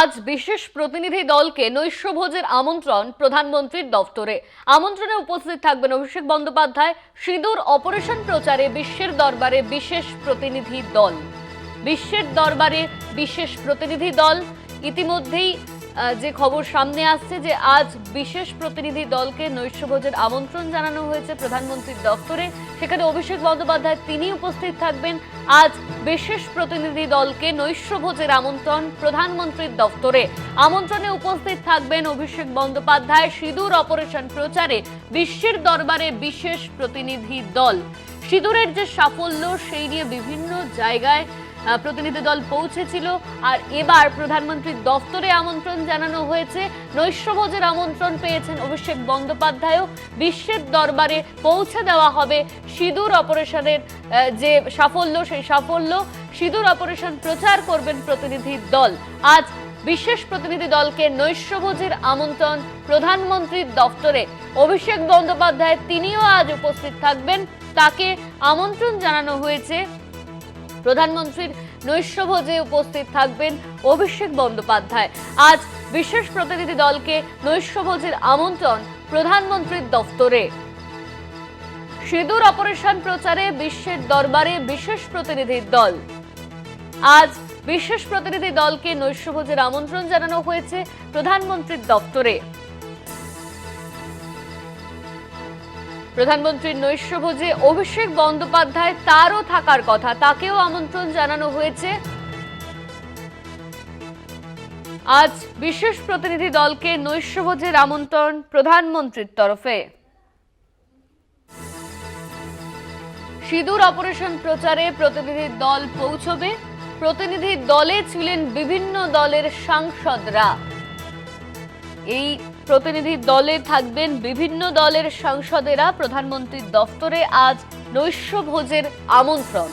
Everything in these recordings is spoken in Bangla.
আজ বিশেষ প্রতিনিধি দলকে নৈশভোজের আমন্ত্রণ প্রধানমন্ত্রীর দফতরে। আমন্ত্রণে উপস্থিত থাকবেন অভিষেক বন্দ্যোপাধ্যায়, সিঁদুর অপারেশন প্রচারে বিশ্বের দরবারে বিশেষ প্রতিনিধি দল। বিশ্বের দরবারে বিশেষ প্রতিনিধি দল, ইতিমধ্যেই যে খবর সামনে আসছে যে আজ বিশেষ প্রতিনিধি দলকে নৈশভোজের আমন্ত্রণ জানানো হয়েছে প্রধানমন্ত্রীর দপ্তরে। সেখানে অভিষেক বন্দ্যোপাধ্যায় তিনি উপস্থিত থাকবেন। আজ বিশেষ প্রতিনিধি দলকে নৈশভোজের আমন্ত্রণ প্রধানমন্ত্রীর দপ্তরে। আমন্ত্রণে উপস্থিত থাকবেন অভিষেক বন্দ্যোপাধ্যায়, সিঁদুর অপারেশন প্রচারে বিশ্বের দরবারে বিশেষ প্রতিনিধি দল। সিঁদুরের যে সাফল্য, সেই নিয়ে বিভিন্ন জায়গায় প্রতিনিধি দল পৌঁছেছিল আর এবার প্রধানমন্ত্রীর দফতরে আমন্ত্রণ জানানো হয়েছে। নৈশভোজের আমন্ত্রণ পেয়েছেন অভিষেক বন্দ্যোপাধ্যায়ও। বিশ্বের দরবারে পৌঁছে দেওয়া হবে সিঁদুর অপারেশনের যে সাফল্য, সেই সাফল্য। সিঁদুর অপারেশন প্রচার করবেন প্রতিনিধি দল। আজ বিশেষ প্রতিনিধি দলকে নৈশভোজের আমন্ত্রণ প্রধানমন্ত্রীর দফতরে। অভিষেক বন্দ্যোপাধ্যায় তিনিও আজ উপস্থিত থাকবেন। তাকে আমন্ত্রণ জানানো হয়েছে প্রধানমন্ত্রীর নৈশভোজে উপস্থিত থাকবেন অভিষেক বন্দ্যোপাধ্যায়। আজ বিশেষ প্রতিনিধি দলকে নৈশভোজের আমন্ত্রণ প্রধানমন্ত্রীর দফতরে। সিঁদুর অপারেশন প্রচারে বিশ্বের দরবারে বিশেষ প্রতিনিধির দল। আজ বিশেষ প্রতিনিধি দলকে নৈশভোজের আমন্ত্রণ জানানো হয়েছে প্রধানমন্ত্রীর দপ্তরে প্রধানমন্ত্রীর নৈশভোজে অভিষেক বন্দ্যোপাধ্যায় তারও থাকার কথা, তাকেও আমন্ত্রণ জানানো হয়েছে। আজ বিশেষ প্রতিনিধি দলকে নৈশভোজের আমন্ত্রণ প্রধানমন্ত্রীর তরফে। সিঁদুর অপারেশন প্রচারে প্রতিনিধি দল পৌঁছবে। প্রতিনিধি দলে ছিলেন বিভিন্ন দলের সাংসদরা। এই প্রতিনিধি দলে থাকবেন বিভিন্ন দলের সাংসদেরা। প্রধানমন্ত্রীর দফতরে আজ নৈশভোজের আমন্ত্রণ।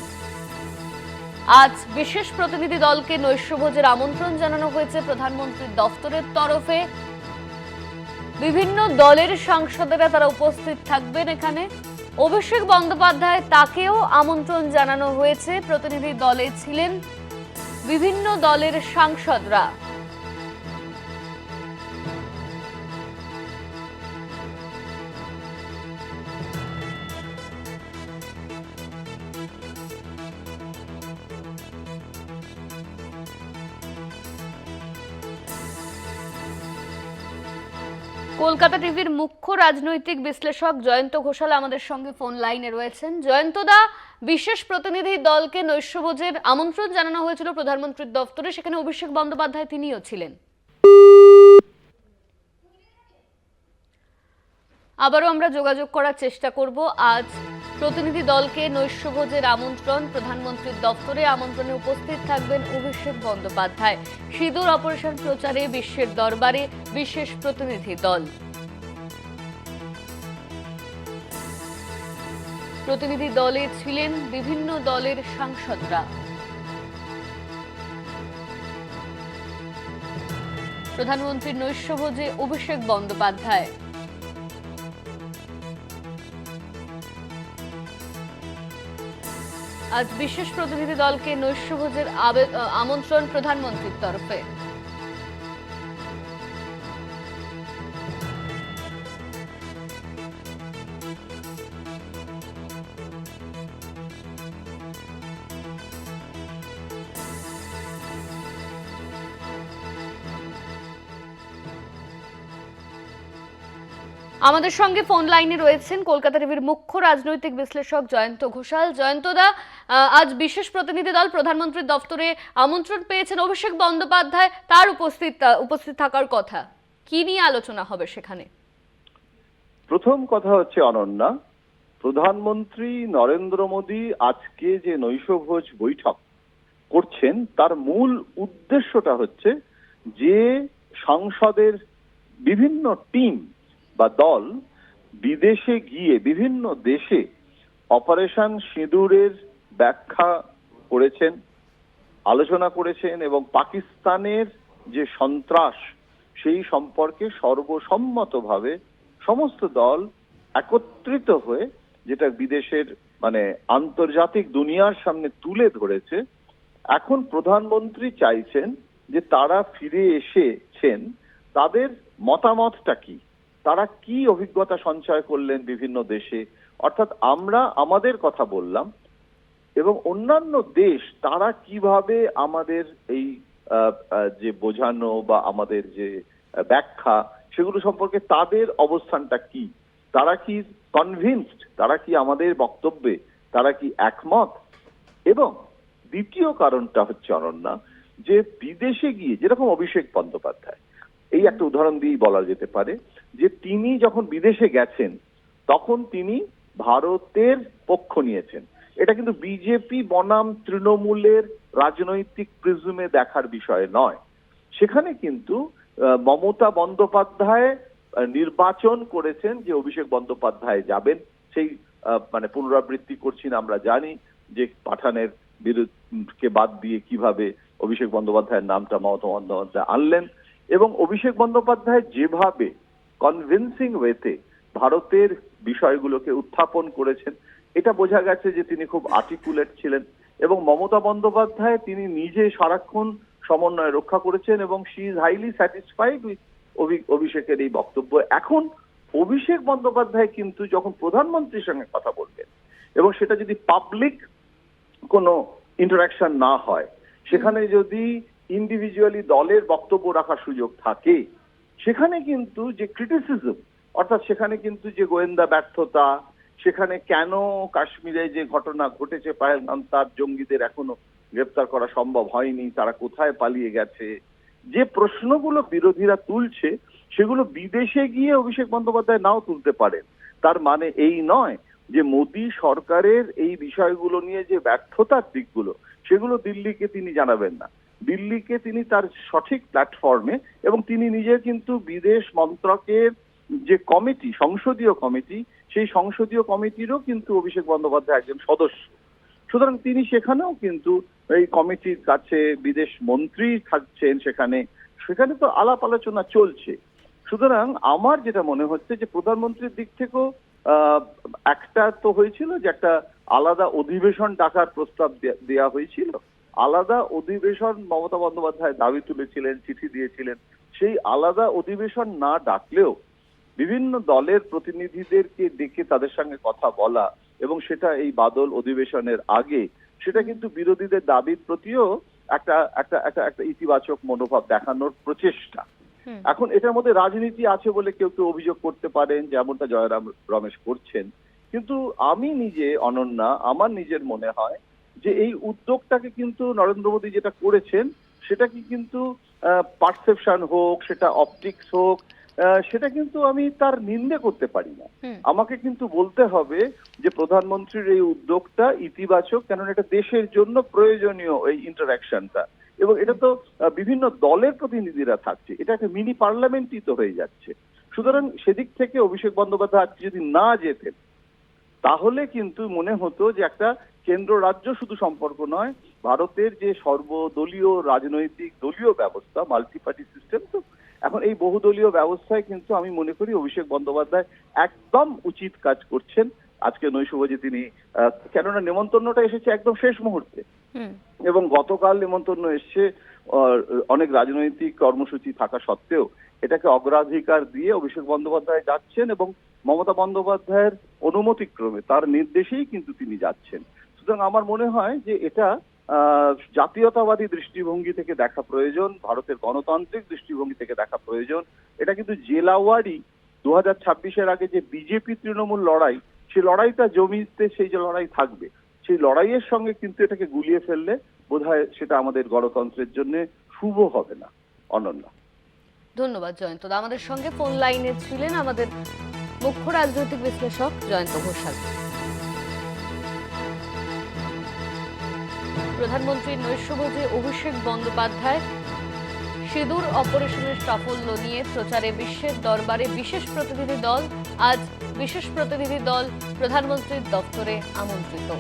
আজ বিশেষ প্রতিনিধি দলকে নৈশভোজের আমন্ত্রণ জানানো হয়েছে প্রধানমন্ত্রীর দফতরের তরফে। বিভিন্ন দলের সাংসদেরা তারা উপস্থিত থাকবেন এখানে। অভিষেক বন্দ্যোপাধ্যায় তাকেও আমন্ত্রণ জানানো হয়েছে। প্রতিনিধি দলে ছিলেন বিভিন্ন দলের সাংসদরা। কলকাতা টিভির মুখ্য রাজনৈতিক বিশ্লেষক জয়ন্ত ঘোষাল আমাদের সঙ্গে ফোন লাইনে রয়েছেন। জয়ন্তদা, বিশেষ প্রতিনিধি দলকে নৈশভোজের আমন্ত্রণ জানানো হয়েছিল প্রধানমন্ত্রীর দপ্তরে সেখানে অভিষেক বন্দ্যোপাধ্যায় তিনিও ছিলেন। আবারও আমরা যোগাযোগ করার চেষ্টা করব। আজ প্রতিনিধি দলকে নৈশভোজের আমন্ত্রণ, প্রধানমন্ত্রীর দপ্তরে আমন্ত্রণে উপস্থিত থাকবেন অভিষেক বন্দ্যোপাধ্যায়। সিঁদুর অপারেশন প্রচারে বিশ্বের দরবারে বিশেষ প্রতিনিধি দল। প্রতিনিধি দলে ছিলেন বিভিন্ন দলের সাংসদরা। প্রধানমন্ত্রীর নৈশভোজে অভিষেক বন্দ্যোপাধ্যায়। আজ বিশেষ প্রতিনিধি দলকে নৈশভোজের আমন্ত্রণ প্রধানমন্ত্রীর তরফে। আমাদের সঙ্গে ফোন লাইনে রয়েছেন কলকাতা টিভির মুখ্য রাজনৈতিক বিশ্লেষক জয়ন্ত ঘোষাল। জয়ন্তদা আজ বিশেষ প্রতিনিধি দল প্রধানমন্ত্রীর দপ্তরে আমন্ত্রণ পেয়েছেন অভিষেক বন্দ্যোপাধ্যায়। তার উপস্থিত উপস্থিত থাকার কথা। কি নিয়ে আলোচনা হবে সেখানে? প্রথম কথা হচ্ছে অনন্যা, প্রধানমন্ত্রী নরেন্দ্র মোদী আজকে যে নৈশভোজ বৈঠক করছেন, তার মূল উদ্দেশ্যটা হচ্ছে যে সংসদের বিভিন্ন টিম বা দল বিদেশে গিয়ে বিভিন্ন দেশে অপারেশন সিঁদুরের ব্যাখ্যা করেছেন, আলোচনা করেছেন এবং পাকিস্তানের যে সন্ত্রাস সেই সম্পর্কে সর্বসম্মতভাবে সমস্ত দল একত্রিত হয়ে যেটা বিদেশের মানে আন্তর্জাতিক দুনিয়ার সামনে তুলে ধরেছে, এখন প্রধানমন্ত্রী চাইছেন যে তারা ফিরে এসেছেন, তাদের মতামতটা কি? তারা কি অভিজ্ঞতা সঞ্চয় করলেন বিভিন্ন দেশে? অর্থাৎ আমরা আমাদের কথা বললাম এবং অন্যান্য দেশ তারা কীভাবে আমাদের এই যে বোঝানো বা আমাদের যে ব্যাখ্যা সেগুলো সম্পর্কে তাদের অবস্থানটা কি? তারা কি কনভিন্সড তারা কি আমাদের বক্তব্যে? তারা কি একমত? এবং দ্বিতীয় কারণটা হচ্ছে অনন্যা যে বিদেশে গিয়ে, যেরকম অভিষেক বন্দ্যোপাধ্যায়, এই একটা উদাহরণ দিয়েই বলা যেতে পারে যে তিনি যখন বিদেশে গেছেন, তখন তিনি ভারতের পক্ষ নিয়েছেন। এটা কিন্তু বিজেপি বনাম তৃণমূলের রাজনৈতিক প্রিজমে দেখার বিষয় নয়। সেখানে কিন্তু মমতা বন্দ্যোপাধ্যায় নির্বাচন করেছেন যে অভিষেক বন্দ্যোপাধ্যায় যাবেন। সেই মানে পুনরাবৃত্তি করছি না আমরা জানি যে পাঠানের বিরুদ্ধে বাদ দিয়ে কীভাবে অভিষেক বন্দ্যোপাধ্যায়ের নামটা মমতা বন্দ্যোপাধ্যায় আনলেন। এবং অভিষেক বন্দ্যোপাধ্যায় যেভাবে কনভিন্সিং ওয়েতে ভারতের বিষয়গুলোকে উত্থাপন করেছেন। এটা বোঝা গেছে যে তিনি খুব আর্টিকুলেট ছিলেন এবং মমতা বন্দ্যোপাধ্যায় তিনি নিজে সারাক্ষণ সমন্বয় রক্ষা করেছেন এবং she is highly satisfied with অভিষেকের এই বক্তব্য। এখন অভিষেক বন্দ্যোপাধ্যায় কিন্তু যখন প্রধানমন্ত্রীর সঙ্গে কথা বলবেন এবং সেটা যদি পাবলিক কোনো ইন্টারাকশন না হয়, সেখানে যদি ইন্ডিভিজুয়ালি দলের বক্তব্য রাখার সুযোগ থাকে সেখানে কিন্তু যে ক্রিটিসিজম অর্থাৎ সেখানে কিন্তু যে গোয়েন্দা ব্যর্থতা, সেখানে কেন কাশ্মীরে যে ঘটনা ঘটেছে পাহেলগাম তার জঙ্গিদের এখনও গ্রেপ্তার করা সম্ভব হয়নি, তারা কোথায় পালিয়ে গেছে? যে প্রশ্নগুলো বিরোধীরা তুলছে, সেগুলো বিদেশে গিয়ে অভিষেক বন্দ্যোপাধ্যায় নাও তুলতে পারেন। তার মানে এই নয় যে মোদী সরকারের এই বিষয়গুলো নিয়ে যে ব্যর্থতার দিকগুলো, সেগুলো দিল্লিকে তিনি জানাবেন না। দিল্লিকে তিনি তার সঠিক প্ল্যাটফর্মে এবং তিনি নিজে কিন্তু বিদেশ মন্ত্রকের যে কমিটি সংসদীয় কমিটি সেই সংসদীয় কমিটিরও কিন্তু অভিষেক বন্দ্যোপাধ্যায় একজন সদস্য। সুতরাং তিনি সেখানেও কিন্তু এই কমিটির কাছে বিদেশ মন্ত্রী থাকছেন সেখানে। সেখানে তো আলাপ আলোচনা চলছে। সুতরাং আমার যেটা মনে হচ্ছে যে প্রধানমন্ত্রীর দিক থেকেও একটা তো হয়েছিল যে একটা আলাদা অধিবেশন ডাকার প্রস্তাব দে- দেয়া হয়েছিল। আলাদা অধিবেশন মমতা বন্দ্যোপাধ্যায় দাবি তুলেছিলেন চিঠি দিয়েছিলেন সেই আলাদা অধিবেশন না ডাকলেও বিভিন্ন দলের প্রতিনিধিদেরকে ডেকে তাদের সঙ্গে কথা বলা এবং সেটা এই বাদল অধিবেশনের আগে সেটা কিন্তু বিরোধীদের দাবির প্রতিও একটা একটা একটা একটা ইতিবাচক মনোভাব দেখানোর প্রচেষ্টা। এখন এটার মধ্যে রাজনীতি আছে বলে কেউ কেউ অভিযোগ করতে পারেন যেমনটা জয়রাম রমেশ করছেন। কিন্তু আমি নিজে অনন্যা আমার নিজের মনে হয় যে এই উদ্যোগটাকে কিন্তু নরেন্দ্র মোদী যেটা করেছেন সেটা কি কিন্তু পারসেপশন হোক সেটা অপটিক্স হোক সেটা কিন্তু আমি তার নিন্দে করতে পারি না। আমাকে কিন্তু বলতে হবে যে প্রধানমন্ত্রীর এই উদ্যোগটা ইতিবাচক কেননা এটা দেশের জন্য প্রয়োজনীয় এই ইন্টারাকশনটা এবং এটা তো বিভিন্ন দলের প্রতিনিধিরা থাকছে। এটা একটা মিনি পার্লামেন্টই তো হয়ে যাচ্ছে। সুতরাং সেদিক থেকে অভিষেক বন্দ্যোপাধ্যায় আজকে যদি না যেতেন তাহলে কিন্তু মনে হতো যে একটা কেন্দ্র রাজ্য শুধু সম্পর্ক নয় ভারতের যে সর্বদলীয় রাজনৈতিক দলীয় ব্যবস্থা মাল্টি পার্টি সিস্টেম তো এখন এই বহুদলীয় ব্যবস্থায় কিন্তু আমি মনে করি অভিষেক বন্দ্যোপাধ্যায় একদম উচিত কাজ করছেন। আজকে নৈশভোজে তিনি আহ, কেননা নেমন্তন্নটা এসেছে একদম শেষ মুহূর্তে। এবং গতকাল নেমন্তন্ন এসছে অনেক রাজনৈতিক কর্মসূচি থাকা সত্ত্বেও এটাকে অগ্রাধিকার দিয়ে অভিষেক বন্দ্যোপাধ্যায় যাচ্ছেন এবং মমতা বন্দ্যোপাধ্যায়ের অনুমতিক্রমে তার নির্দেশেই কিন্তু তিনি যাচ্ছেন। সুতরাং আমার মনে হয় যে এটা জাতীয়তাবাদী দৃষ্টিভঙ্গি থেকে দেখা প্রয়োজন, ভারতের গণতান্ত্রিক দৃষ্টিভঙ্গি থেকে দেখা প্রয়োজন। এটা কিন্তু জেলাওয়ারি দু হাজার ছাব্বিশের আগে যে বিজেপি তৃণমূল লড়াই সেই লড়াইটা জমিতে সেই যে লড়াই থাকবে সেই লড়াইয়ের সঙ্গে কিন্তু এটাকে গুলিয়ে ফেললে বোধহয় সেটা আমাদের গণতন্ত্রের জন্য শুভ হবে না, অনন্য। ধন্যবাদ জয়ন্ত আমাদের সঙ্গে ফোন লাইনে ছিলেন আমাদের মুখ্য রাজনৈতিক বিশ্লেষক জয়ন্ত ঘোষাল। প্রধানমন্ত্রীর নৈশভোজে অভিষেক বন্দ্যোপাধ্যায় সিঁদুর অপারেশনের সাফল্য নিয়ে প্রচারে বিশ্বের দরবারে বিশেষ প্রতিনিধি দল। আজ বিশেষ প্রতিনিধি দল প্রধানমন্ত্রীর দপ্তরে আমন্ত্রিত।